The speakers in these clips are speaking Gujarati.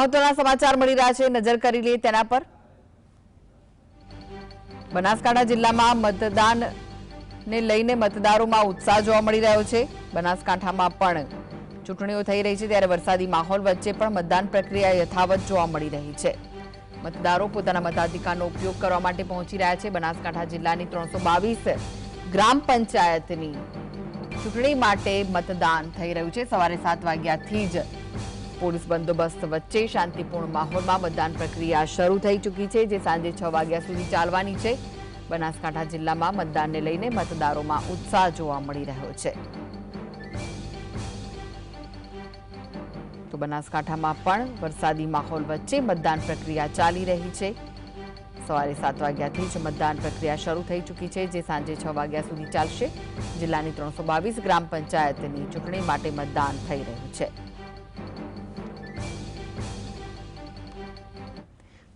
મહત્વના સમાચાર મળી રહ્યા છે. નજર કરી લઈએ તેના પર. બનાસકાંઠા જિલ્લામાં મતદાનને લઈને મતદારોમાં ઉત્સાહ જોવા મળી રહ્યો છે. બનાસકાંઠામાં પણ ચૂંટણીઓ થઈ રહી છે ત્યારે વરસાદી માહોલ વચ્ચે પણ મતદાન પ્રક્રિયા યથાવત જોવા મળી રહી છે. મતદારો પોતાના મતાધિકારનો ઉપયોગ કરવા માટે પહોંચી રહ્યા છે. બનાસકાંઠા જિલ્લાની ત્રણસો ગ્રામ પંચાયતની ચૂંટણી માટે મતદાન થઈ રહ્યું છે. સવારે સાત વાગ્યાથી જ પોલીસ બંદોબસ્ત વચ્ચે શાંતિપૂર્ણ માહોલમાં મતદાન પ્રક્રિયા શરૂ થઈ ચૂકી છે, જે સાંજે છ વાગ્યા સુધી ચાલવાની છે. બનાસકાંઠા જિલ્લામાં મતદાનને લઈને મતદારોમાં ઉત્સાહ જોવા મળી રહ્યો છે. તો બનાસકાંઠામાં પણ વરસાદી માહોલ વચ્ચે મતદાન પ્રક્રિયા ચાલી રહી છે. સવારે સાત વાગ્યાથી જ મતદાન પ્રક્રિયા શરૂ થઈ ચૂકી છે, જે સાંજે છ વાગ્યા સુધી ચાલશે. જિલ્લાની ત્રણસો ગ્રામ પંચાયતની ચૂંટણી માટે મતદાન થઈ રહ્યું છે.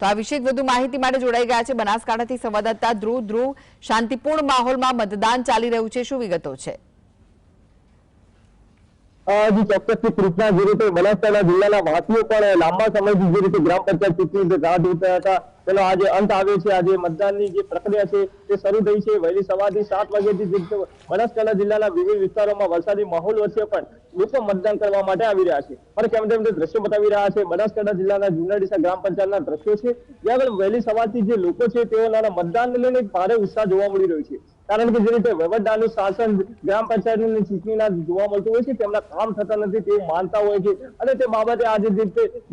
તો આ વિશે વધુ માહિતી માટે જોડાઈ ગયા છે બનાસકાંઠાથી સંવાદદાતા ધ્રુવ. ધ્રુવ, શાંતિપૂર્ણ માહોલમાં મતદાન ચાલી રહ્યું છે. શું વિગતો છે? જે જિલ્લાના વાસીઓ પણ લાંબા સમયથી ગ્રામ પંચાયત ચૂંટણી રાહ જોતા આજે અંત આવ્યો છે. આજે મતદાનની જે પ્રક્રિયા છે તે શરૂ થઈ છે. વહેલી સવારથી સાત વાગ્યાથી બનાસકાંઠા જિલ્લાના વિવિધ વિસ્તારોમાં વરસાદી માહોલ વચ્ચે પણ લોકો મતદાન કરવા માટે આવી રહ્યા છે. મારે કેમ તેમ તે દ્રશ્યો બતાવી રહ્યા છે. બનાસકાંઠા જિલ્લાના જુનાડીસા ગ્રામ પંચાયતના દ્રશ્યો છે. જ્યાં આગળ વહેલી સવારથી જે લોકો છે તેઓના મતદાનને લઈને ભારે ઉત્સાહ જોવા મળી રહ્યો છે. કારણ કે જે રીતે વહીવટદારનું શાસન ગ્રામ પંચાયતની ચૂંટણીના જોવા મળતું હોય છે, તેમના કામ થતા નથી તે માનતા હોય છે. અને તે બાબતે આજે જે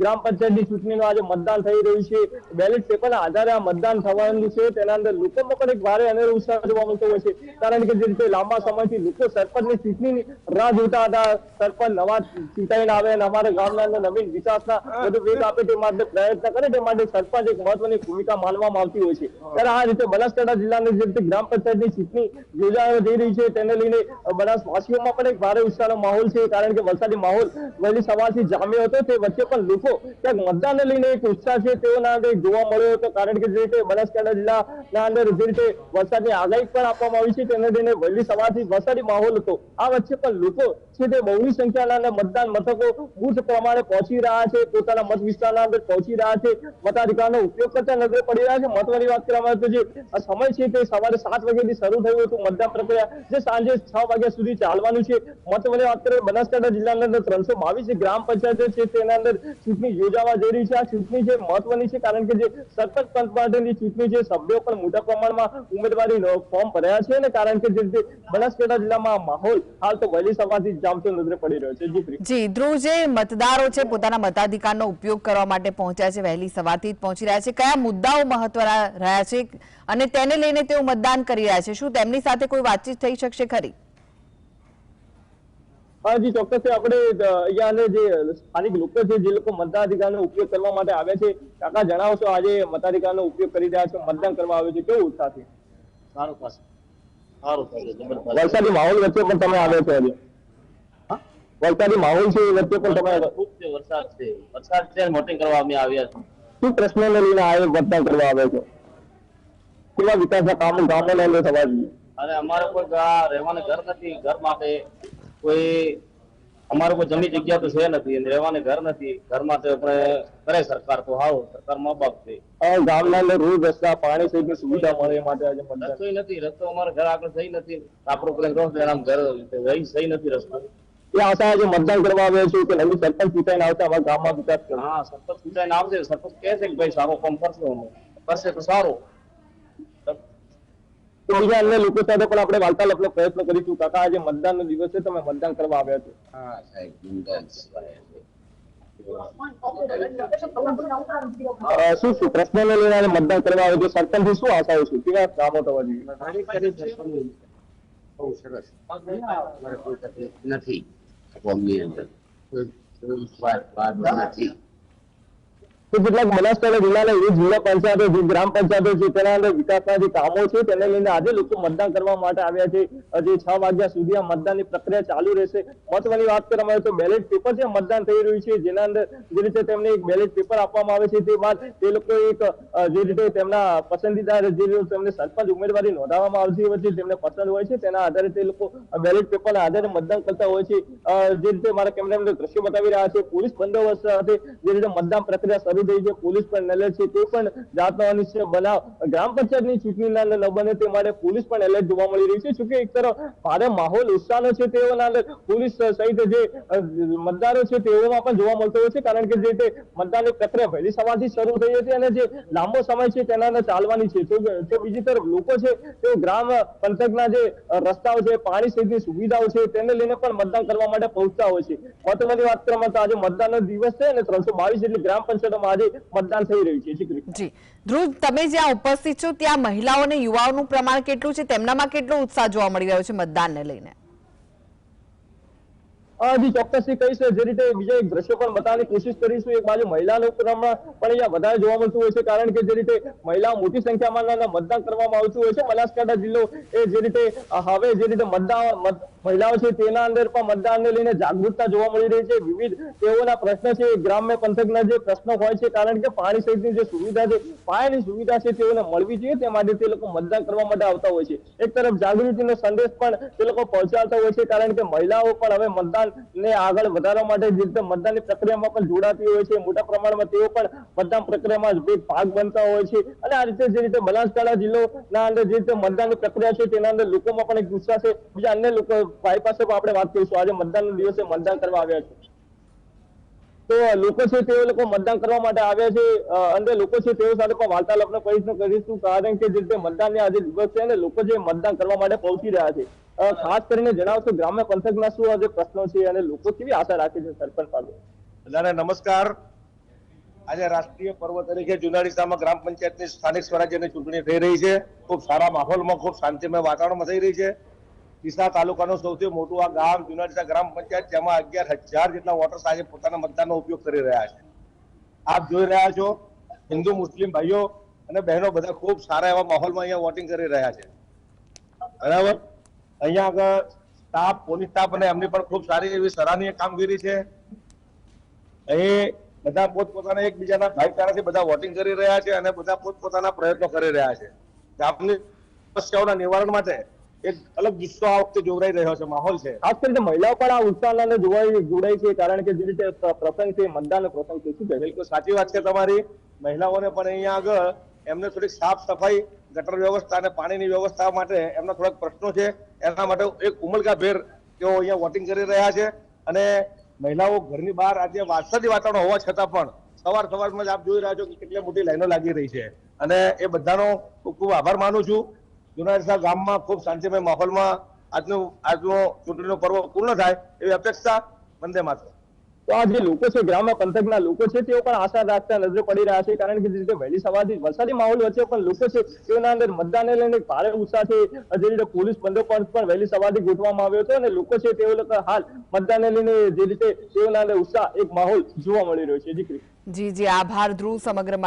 ગ્રામ પંચાયતની ચૂંટણીનું આજે મતદાન થઈ રહ્યું છે, બેલેટ પેપરના આધારે આ મતદાન થવાનું છે, તેના અંદર લોકોમાં પણ એક ભારે અનેરો ઉત્સાહ જોવા મળતો હોય છે. કારણ કે જે રીતે લાંબા સમયથી લોકો સરપંચની ચૂંટણીની રાહ જોતા હતા, સરપંચ નવા ચૂંટાઈને આવે અને અમારા ગામના અંદર નવીન વિકાસના બધું વેગ આપે તે માટે પ્રયત્ન કરે, તે માટે સરપંચ એક મહત્વની ભૂમિકા માનવામાં આવતી હોય છે. ત્યારે આ રીતે બનાસકાંઠા જિલ્લાની જે રીતે ગ્રામ પંચાયતની ચૂંટણી યોજાવા જઈ રહી છે તેને લઈને બનાસવાસીઓમાં પણ એક ભારે ઉત્સાહનો માહોલ છે, કારણ કે વરસાદી માહોલ વહેલી સવારથી જામ્યો હતો. તે વચ્ચે પણ લોકો ક્યાંક મતદાનને લઈને એક ઉત્સાહ છે, તેઓના અંદર જોવા મળ્યો હતો, કારણ કે જે રીતે બનાસકાંઠા જિલ્લાના અંદર જે રીતે વરસાદની આગાહી પણ આપવામાં આવી છે, તેને લઈને વહેલી સવારથી વરસાદી માહોલ હતો. આ વચ્ચે પણ લોકો છે તે બહુની સંખ્યાના મતદાન મથકો બુથ પ્રમાણે પહોંચી રહ્યા છે, પોતાના મત વિસ્તારના અંદર પહોંચી રહ્યા છે, મતાધિકારનો ઉપયોગ કરતા નજરે પડી રહ્યા છે. મહત્વની વાત કરવામાં આવે તો જે સમય છે તે સવારે સાત વાગ્યાથી થયું હતું. મતદાન પ્રક્રિયા જે સાંજે છ વાગ્યા સુધી ચાલવાનું છે. મહત્વની વાત કરીએ બનાસકાંઠા જિલ્લાના અંદર ત્રણસો બાવીસ ગ્રામ પંચાયતો છે તેના અંદર ચૂંટણી યોજાવા જઈ રહી છે. આ ચૂંટણી છે મહત્વની છે કારણ કે જે સરપંચ પંચ માટેની ચૂંટણી છે સભ્યો પણ મોટા પ્રમાણમાં ઉમેદવારી ફોર્મ ભર્યા છે અને કારણ કે જે રીતે બનાસકાંઠા જિલ્લામાં માહોલ હાલ તો વહેલી સવારથી જામતો નજરે પડી રહ્યો છે. જી, ધ્રુવ, જે મતદારો છે પોતાના મતાધિકારનો ઉપયોગ કરવા માટે પહોંચ્યા છે, વહેલી સવારથી જ પહોંચી રહ્યા છે. કયા મુદ્દાઓ મહત્વના રહ્યા છે? અને તેને લઈને તેઓ મતદાન કરી રહ્યા છે. શું તેમની સાથે કોઈ વાતચીત થઈ શકશે ખરી? હા જી ચોક્કસ આપણે અહીંયા જે સ્થાનિક લોકો છે જે લોકો મતાધિકારનો ઉપયોગ કરવા માટે આવ્યા છે કાકા જણાવશો આજે મતાધિકારનો ઉપયોગ કરી રહ્યા છે મતદાન કરવા આવ્યો છે કેવો ઉત્સાહથી સારું પાસે સારું વરસાદી માહોલ વચ્ચે પણ તમે આવ્યા છો આજે? હા? વરસાદી માહોલ છે એ વચ્ચે પણ તમે ખૂબ છે વરસાદ છે. વરસાદ છે વોટિંગ કરવા અમે આવ્યા છીએ શું પ્રશ્નોને લઈને આ મતદાન કરવા આવ્યા છો? કેવા વિકાસના કામો ગામોને અંદર થવા જોઈએ? અને અમારે કોઈ રહેવાનું રહેવાને ઘર નથી ઘર માટે કોઈ અમારે કોઈ જમી જગ્યા તો છે નથી અને રહેવાનું ઘર નથી. ઘર માટે આપણે કરે સરકાર તો હાવ સરકાર મા બાપ છે ગામના અંદર રોડ રસ્તા પાણી સહિતની સુવિધા મળે એ માટે આજે રસ્તો નથી રસ્તો અમારે ઘર આગળ સહી નથી. આપણું પેલા રોડ છે, આમ ઘર રહી સહી નથી રસ્તો. એ આશા આજે મતદાન કરવા આવે છે કે નવી સરપંચ ચૂંટાઈને આવતા અમારા ગામમાં વિકાસ હા સરપંચ ચૂંટાઈને આવશે સરપંચ કહે છે કે ભાઈ સારો કામ કરશે કરશે તો સારું. તો બીજા અન્ય લોકો સાથે પણ આપણે વાર્તાલાપનો પ્રયત્ન કરીશું. કાકા આજે મતદાનનો દિવસ છે તમે મતદાન કરવા આવ્યા છો. હા સાહેબ શું શું પ્રશ્નને લઈને મતદાન કરવા આવ્યા છો? સરપંચથી શું આશાઓ છે? કેવા કામો થવા જોઈએ? બહુ સરસ. નથી. તો કેટલાક બનાસકાંઠા જિલ્લાના વિવિધ જિલ્લા પંચાયતો જે ગ્રામ પંચાયતો છે, તેના અંદર વિકાસના જે કામો છે, તેને લઈને આજે લોકો મતદાન કરવા માટે આવ્યા છે. હજી છ વાગ્યા સુધી આ મતદાનની પ્રક્રિયા ચાલુ રહેશે. મહત્વની વાત કરવામાં આવે તો બેલેટ પેપર જે મતદાન થઈ રહ્યું છે, જેના અંદર જે રીતે તેમને એક બેલેટ પેપર આપવામાં આવે છે, તે બાદ તે લોકો એક જે રીતે તેમના પસંદીદા જે તેમને સરપંચ ઉમેદવારી નોંધાવવામાં આવતી હોય છે તેમને પસંદ હોય છે, તેના આધારે તે લોકો બેલેટ પેપરના આધારે મતદાન કરતા હોય છે. જે રીતે મારા કેમેરામેન દ્રશ્યો બતાવી રહ્યા છે, પોલીસ બંદોબસ્ત સાથે જે રીતે મતદાન પ્રક્રિયા શરૂ થઈ છે પોલીસ પણ એલર્ટ છે કોઈ પણ જાતનો અનિશ્ચિત બનાવ ગ્રામ પંચાયતની ચૂંટણીના બને તે માટે પોલીસ પણ એલર્ટ જોવા મળી રહી છે. જોકે એક તરફ ભારે માહોલ ઉત્સાહનો છે તેઓના પોલીસ સહિત જે મતદારો છે તેઓમાં પણ જોવા મળતો હોય છે, કારણ કે જે રીતે મતદાનની પ્રક્રિયા વહેલી સવારથી શરૂ થઈ હતી અને જે લાંબો સમય છે તેના ચાલવાની છે. તો તો બીજી તરફ લોકો છે તેઓ ગ્રામ પંથકના જે રસ્તાઓ છે, પાણી સહિતની સુવિધાઓ છે તેને લઈને પણ મતદાન કરવા માટે પહોંચતા હોય છે. મહત્વની વાત કરવામાં તો આજે મતદાનનો દિવસ છે અને ત્રણસો બાવીસ જેટલી ગ્રામ પંચાયતોમાં આજે મતદાન થઈ રહ્યું છે ધ્રુવ, તમે જ્યાં ઉપસ્થિત છો, ત્યાં મહિલાઓ અને યુવાઓનું પ્રમાણ કેટલું છે? તેમનામાં કેટલો ઉત્સાહ જોવા મળી રહ્યો છે મતદાનને લઈને? હા જી ચોક્કસથી કહીશ જે રીતે બીજા એક દ્રશ્યો પણ બતાવવાની કોશિશ કરીશું, એક બાજુ મહિલાનું પ્રમાણ પણ અહીંયા વધારે જોવા મળતું હોય છે, કારણ કે જે રીતે મહિલાઓ મોટી સંખ્યામાં મતદાન કરવામાં આવતું હોય છે, બનાસકાંઠા જિલ્લો એ જે રીતે હવે જે રીતે મતદાન મહિલાઓ છે તેના અંદર પણ મતદાનને લઈને જાગૃતતા જોવા મળી રહી છે. વિવિધ તેઓના પ્રશ્ન છે ગ્રામ્ય પંથકના જે પ્રશ્નો હોય છે, કારણ કે પાણી સહિતની જે સુવિધા છે પાયાની સુવિધા છે તેઓને મળવી જોઈએ, તે માટે તે લોકો મતદાન કરવા માટે આવતા હોય છે. એક તરફ જાગૃતિનો સંદેશ પણ તે લોકો પહોંચાડતા હોય છે, કારણ કે મહિલાઓ પણ હવે મતદાન ને આગળ વધારવા માટે જે રીતે મતદાનની પ્રક્રિયામાં પણ જોડાતી હોય છે, મોટા પ્રમાણમાં તેઓ પણ મતદાન પ્રક્રિયામાં ભાગ બનતા હોય છે. અને આ રીતે જે રીતે બનાસકાંઠા જિલ્લોના અંદર જે રીતે મતદાનની પ્રક્રિયા છે, તેના અંદર લોકોમાં પણ એક ગુસ્સા છે. બીજા અન્ય લોકો ભાઈ પાસે પણ આપણે વાત કરીશું. આજે મતદાનના દિવસે મતદાન કરવા આવ્યા છે. તો લોકો છે તેઓ લોકો મતદાન કરવા માટે આવ્યા છે. અને લોકો છે તેઓ સાથે પણ વાર્તાલાપનો પ્રયત્ન કરીશું કારણ કે જે રીતે મતદાનની આજે દિવસ છે અને લોકો જે મતદાન કરવા માટે પહોંચી રહ્યા છે. ખાસ કરીને જણાવશો, ગ્રામ્ય પંથકના શું આજે પ્રશ્નો છે અને લોકો કેવી આશા રાખે છે સરપંચ પાસે બધાને નમસ્કાર. આજે રાષ્ટ્રીય પર્વ તરીકે જુનાડીસામાં ગ્રામ પંચાયતની સ્થાનિક સ્વરાજ્યની ચૂંટણી થઈ રહી છે. ખૂબ સારા માહોલમાં, ખૂબ શાંતિમય વાતાવરણમાં થઈ રહી છે. ડીસા તાલુકાનું સૌથી મોટું આ ગામ જુનાડીસા ગ્રામ પંચાયત, જેમાં અગિયાર હજાર જેટલા વોટર્સ આજે પોતાના મતદાનનો ઉપયોગ કરી રહ્યા છે. આપ જોઈ રહ્યા છો, હિન્દુ, મુસ્લિમ ભાઈઓ અને બહેનો બધા ખૂબ સારા એવા માહોલમાં અહીંયા વોટિંગ કરી રહ્યા છે. બરાબર? અહીંયા આગળ સ્ટાફ, પોલીસ સ્ટાફ અને એમની પણ ખૂબ સારી એવી સરાહનીય કામગીરી છે. અહીં બધા પોતપોતાના એકબીજાના ભાઈચારાથી બધા વોટિંગ કરી રહ્યા છે અને બધા પોતપોતાના પ્રયત્નો કરી રહ્યા છે. ગામની સમસ્યાઓના નિવારણ માટે એક અલગ ગુસ્સો આ વખતે જોવરાઈ રહ્યો છે માહોલ છે. ખાસ કરીને મહિલાઓ પણ આ ઉત્સાહના જોવાઈ જોડાય છે કારણ કે જે રીતે પ્ર- પ્રસંગ છે મતદાનનો પ્રસંગ છે શું છે બિલકુલ સાચી વાત છે તમારી. મહિલાઓને પણ અહીંયા આગળ એમને થોડીક સાફ સફાઈ ગટર વ્યવસ્થા અને પાણીની વ્યવસ્થા માટે એમના થોડાક પ્રશ્નો છે. એના માટે એક ઉમળકાભેર તેઓ અહીંયા વોટિંગ કરી રહ્યા છે. અને મહિલાઓ ઘરની બહાર આજે વારસાદી વાતાવરણ હોવા છતાં પણ સવાર સવારમાં જ આપ જોઈ રહ્યા છો કે કેટલી મોટી લાઈનો લાગી રહી છે. અને એ બધાનો ખૂબ ખૂબ આભાર માનું છું. જુનાગઢ ગામમાં ખૂબ શાંતિમય માહોલમાં આજનું આજનો ચૂંટણીનો પર્વ પૂર્ણ થાય એવી અપેક્ષા વંદે માત્ર તો આ જે લોકો છે ગ્રામ્ય પંથકના લોકો છે તેઓ પણ આશા રાખતા નજરે પડી રહ્યા છે કારણ કે જે રીતે વહેલી સવારથી વરસાદી માહોલ વચ્ચે પણ લોકો છે તેઓના અંદર મતદાનને લઈને ભારે ઉત્સાહ છે. જે રીતે પોલીસ બંદોબસ્ત પણ વહેલી સવારથી ગોઠવવામાં આવ્યો હતો અને લોકો છે તેઓ લોકો હાલ મતદાનને લઈને જે રીતે તેઓના અંદર ઉત્સાહ એક માહોલ જોવા મળી રહ્યો છે. જી જી આભાર. ધ્રુવ સમગ્ર